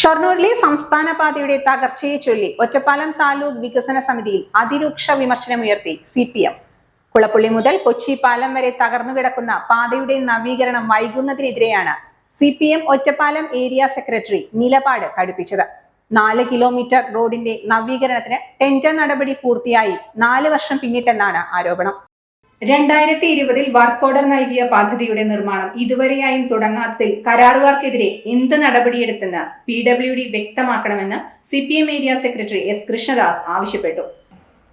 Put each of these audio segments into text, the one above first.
ഷൊർണൂരിലെ സംസ്ഥാന പാതയുടെ തകർച്ചയെ ചൊല്ലി ഒറ്റപ്പാലം താലൂക്ക് വികസന സമിതിയിൽ അതിരൂക്ഷ വിമർശനമുയർത്തി സി പി എം കുളപ്പുള്ളി മുതൽ കൊച്ചി പാലം വരെ തകർന്നു കിടക്കുന്ന പാതയുടെ നവീകരണം വൈകുന്നതിനെതിരെയാണ് C P M Ottapalam area secretary നിലപാട് കടുപ്പിച്ചത്. നാല് കിലോമീറ്റർ റോഡിന്റെ നവീകരണത്തിന് ടെൻഡർ നടപടി പൂർത്തിയായി നാല് വർഷം പിന്നിട്ടെന്നാണ് ആരോപണം. രണ്ടായിരത്തി ഇരുപതിൽ വർക്ക് ഓർഡർ നൽകിയ പദ്ധതിയുടെ നിർമ്മാണം ഇതുവരെയായും തുടങ്ങാത്തതിൽ കരാറുകാർക്കെതിരെ എന്ത് നടപടിയെടുത്തെന്ന് പി ഡബ്ല്യു ഡി വ്യക്തമാക്കണമെന്ന് C P M area secretary S Krishnadas ആവശ്യപ്പെട്ടു.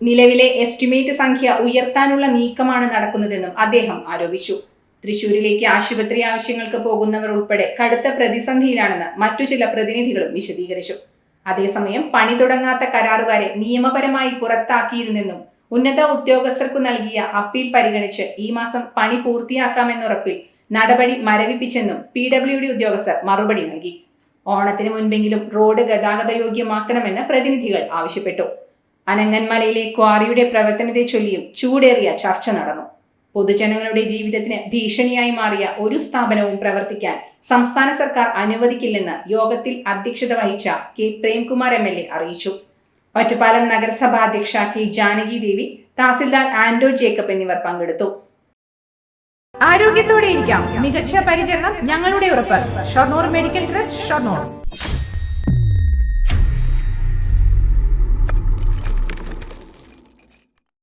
നിലവിലെ എസ്റ്റിമേറ്റ് സംഖ്യ ഉയർത്താനുള്ള നീക്കമാണ് നടക്കുന്നതെന്നും അദ്ദേഹം ആരോപിച്ചു. തൃശൂരിലേക്ക് ആശുപത്രി ആവശ്യങ്ങൾക്ക് പോകുന്നവർ ഉൾപ്പെടെ കടുത്ത പ്രതിസന്ധിയിലാണെന്ന് മറ്റു ചില പ്രതിനിധികളും വിശദീകരിച്ചു. അതേസമയം പണി തുടങ്ങാത്ത കരാറുകാരെ നിയമപരമായി പുറത്താക്കിയിരുന്നെന്നും ഉന്നത ഉദ്യോഗസ്ഥർക്കു നൽകിയ അപ്പീൽ പരിഗണിച്ച് ഈ മാസം പണി പൂർത്തിയാക്കാമെന്നുറപ്പിൽ നടപടി മരവിപ്പിച്ചെന്നും പി ഡബ്ല്യു ഡി ഉദ്യോഗസ്ഥർ മറുപടി നൽകി. ഓണത്തിന് മുൻപെങ്കിലും റോഡ് ഗതാഗത യോഗ്യമാക്കണമെന്ന് പ്രതിനിധികൾ ആവശ്യപ്പെട്ടു. അനങ്ങന്മലയിലെ ക്വാറിയുടെ പ്രവർത്തനത്തെ ചൊല്ലിയും ചൂടേറിയ ചർച്ച നടന്നു. പൊതുജനങ്ങളുടെ ജീവിതത്തിന് ഭീഷണിയായി മാറിയ ഒരു സ്ഥാപനവും പ്രവർത്തിക്കാൻ സംസ്ഥാന സർക്കാർ അനുവദിക്കില്ലെന്ന് യോഗത്തിൽ അധ്യക്ഷത വഹിച്ച കെ പ്രേംകുമാർ എ അറിയിച്ചു. ഒറ്റപ്പാലം നഗരസഭാ അധ്യക്ഷ കെ ജാനകി ദേവി തഹസിൽദാർ ആൻഡോ ജേക്കബ് എന്നിവർ പങ്കെടുത്തു. ആരോഗ്യത്തോടെ ഇരിക്കാം മികച്ച പരിചരണം ഞങ്ങളുടെ ഉറപ്പ്. Shoranur medical trust Shoranur.